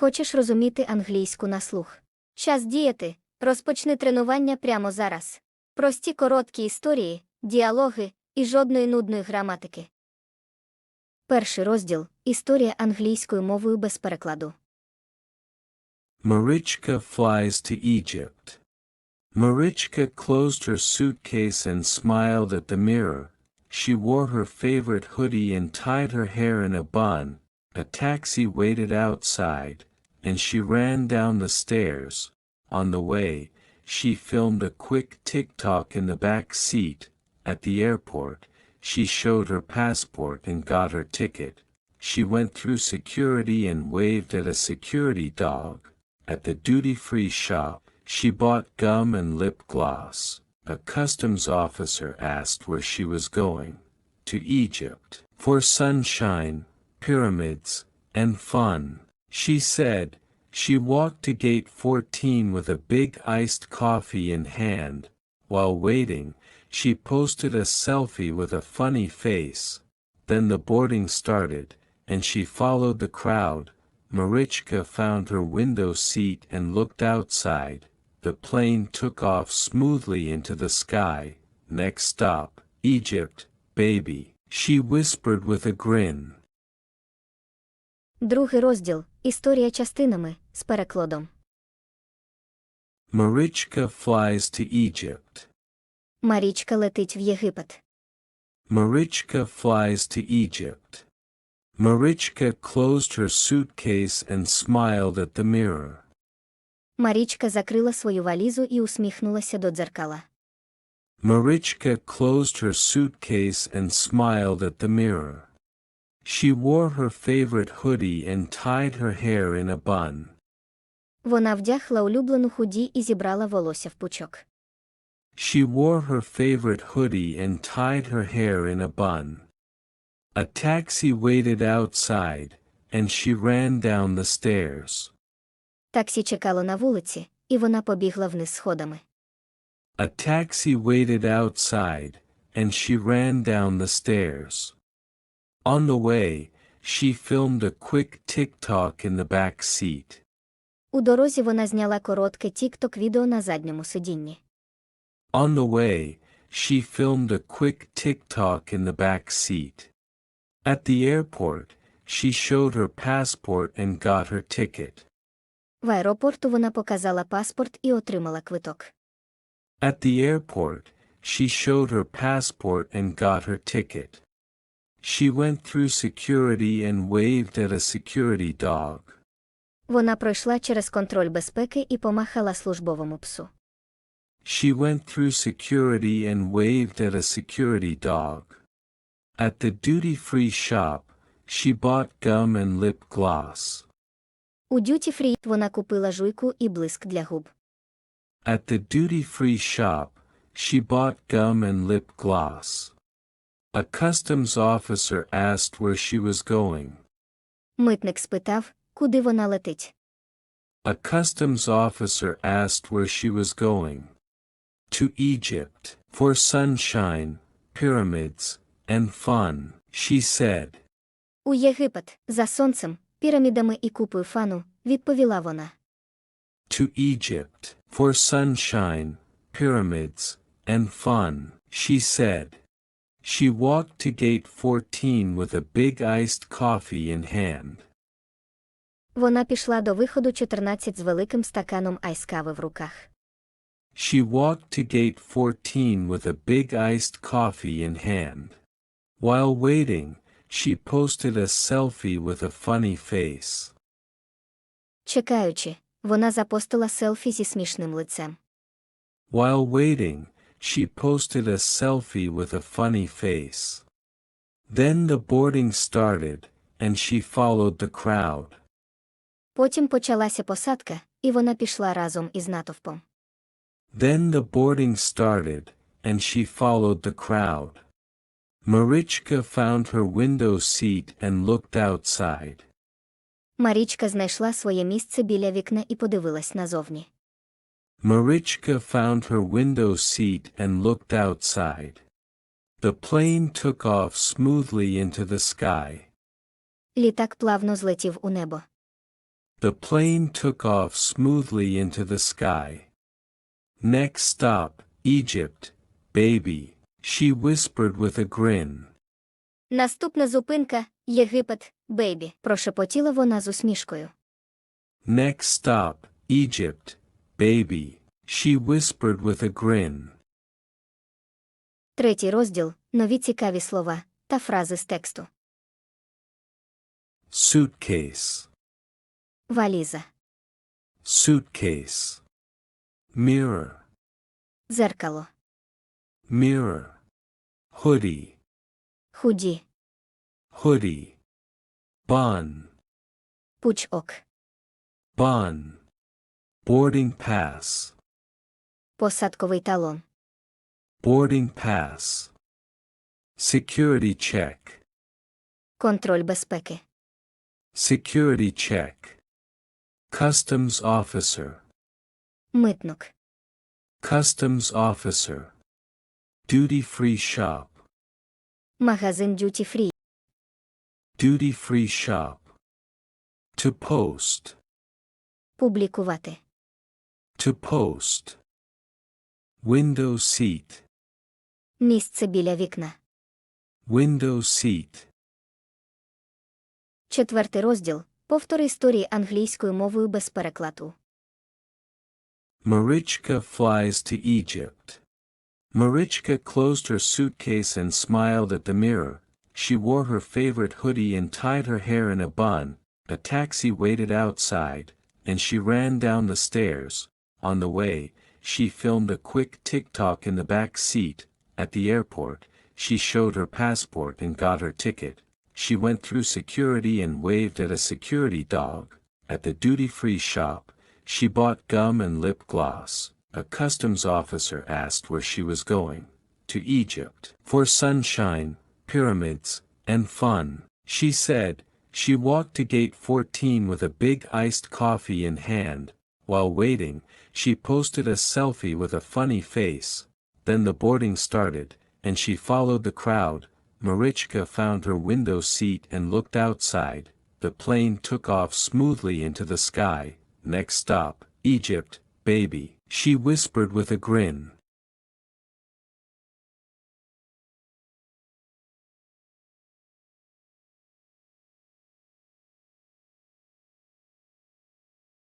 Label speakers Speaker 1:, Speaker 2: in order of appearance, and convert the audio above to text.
Speaker 1: Хочеш розуміти англійську на слух? Час діяти. Розпочни тренування прямо зараз. Прості короткі історії, діалоги і жодної нудної граматики. Перший розділ Історія англійською мовою без перекладу.
Speaker 2: Marichka flies to Egypt. Marichka closed her suitcase and smiled at the mirror. She wore her favorite hoodie and tied her hair in a bun. A taxi waited outside, and she ran down the stairs. On the way, she filmed a quick TikTok in the back seat. At the airport, she showed her passport and got her ticket. She went through security and waved at a security dog. At the duty free shop, she bought gum and lip gloss. A customs officer asked where she was going. To Egypt. For sunshine, pyramids, and fun. She said, she walked to gate 14 with a big iced coffee in hand. While waiting, she posted a selfie with a funny face. Then the boarding started, and she followed the crowd. Marichka found her window seat and looked outside. The plane took off smoothly into the sky. Next stop, Egypt, baby, she whispered with a grin.
Speaker 1: Другий розділ Історія частинами з перекладом.
Speaker 2: Marichka flies to Egypt.
Speaker 1: Марічка летить в Єгипет.
Speaker 2: Marichka flies to Egypt. Marichka closed her suitcase and smiled at the mirror.
Speaker 1: Марічка закрила свою валізу і усміхнулася до дзеркала.
Speaker 2: Marichka closed her suitcase and smiled at the mirror. She wore her favorite hoodie and tied her hair in a bun.
Speaker 1: Вона вдягла улюблену худі і зібрала волосся в пучок.
Speaker 2: She wore her favorite hoodie and tied her hair in a bun. A taxi waited outside, and she ran down the stairs.
Speaker 1: Таксі чекало на вулиці, і вона побігла вниз сходами.
Speaker 2: A taxi waited outside, and she ran down the stairs. On the way, she filmed a quick TikTok in the back seat.
Speaker 1: У дорозі вона зняла коротке тік-ток відео на задньому сидінні.
Speaker 2: On the way, she filmed a quick TikTok in the back seat. At the airport, she showed her passport and got her ticket.
Speaker 1: В аеропорту вона показала паспорт і отримала квиток.
Speaker 2: At the airport, she showed her passport and got her ticket. She went through security and waved at a security dog.
Speaker 1: Вона пройшла через контроль безпеки і помахала службовому псу.
Speaker 2: She went through security and waved at a security dog. At the duty free shop, she bought gum and lip gloss.
Speaker 1: У дюті фрі вона купила жуйку і блиск для губ.
Speaker 2: At the duty free shop, she bought gum and lip gloss. A customs officer asked where she was going.
Speaker 1: Митник спитав, куди вона летить.
Speaker 2: A customs officer asked where she was going. To Egypt, for sunshine, pyramids, and fun, she said.
Speaker 1: У Єгипет, за сонцем, пірамідами і купою фану, відповіла вона.
Speaker 2: To Egypt, for sunshine, pyramids, and fun, she said. She walked to gate 14 with a big iced coffee in hand.
Speaker 1: Вона пішла до виходу 14 з великим стаканом айскави в руках.
Speaker 2: She walked to gate 14 with a big iced coffee in hand. While waiting, she posted a selfie with a funny face.
Speaker 1: Чекаючи, вона запостила селфі зі смішним лицем.
Speaker 2: While waiting, she posted a selfie with a funny face. Then the boarding started, and she followed the crowd.
Speaker 1: Потім почалася посадка, і вона пішла разом із натовпом.
Speaker 2: Then the boarding started, and she followed the crowd. Marichka found her window seat and looked outside.
Speaker 1: Марічка знайшла своє місце біля вікна і подивилась назовні.
Speaker 2: Marichka found her window seat and looked outside. The plane took off smoothly into the sky.
Speaker 1: Літак плавно злетів у небо.
Speaker 2: The plane took off smoothly into the sky. Next stop, Egypt, baby, she whispered with a grin.
Speaker 1: Наступна зупинка Єгипет, бейбі, прошепотіла вона з усмішкою.
Speaker 2: Next stop, Egypt, baby, she whispered with a grin.
Speaker 1: Третій розділ нові цікаві слова та фрази з тексту.
Speaker 2: Suitcase,
Speaker 1: Валіза,
Speaker 2: suitcase. Mirror,
Speaker 1: дзеркало,
Speaker 2: mirror. Hoodie,
Speaker 1: худі,
Speaker 2: hoodie. Bun,
Speaker 1: пучок,
Speaker 2: bun. Boarding pass,
Speaker 1: посадковий талон,
Speaker 2: boarding pass. Security check,
Speaker 1: контроль безпеки,
Speaker 2: security check. Customs officer,
Speaker 1: митник,
Speaker 2: customs officer. Duty free shop,
Speaker 1: магазин дюті фрі,
Speaker 2: duty free shop. To post,
Speaker 1: публікувати,
Speaker 2: to post. Window seat,
Speaker 1: місце біля вікна.
Speaker 2: window seat.
Speaker 1: Четвертий розділ повтори історії англійською мовою без перекладу.
Speaker 2: Marichka flies to Egypt. Marichka closed her suitcase and smiled at the mirror. She wore her favorite hoodie and tied her hair in a bun. A taxi waited outside, and she ran down the stairs. on the way, she filmed a quick TikTok in the back seat. At the airport, she showed her passport and got her ticket. She went through security and waved at a security dog. At the duty-free shop, she bought gum and lip gloss. A customs officer asked where she was going. To Egypt. For sunshine, pyramids, and fun. She said, she walked to gate 14 with a big iced coffee in hand. While waiting, she posted a selfie with a funny face. Then the boarding started, and she followed the crowd. Marichka found her window seat and looked outside. The plane took off smoothly into the sky. Next stop, Egypt, baby, she whispered with a grin.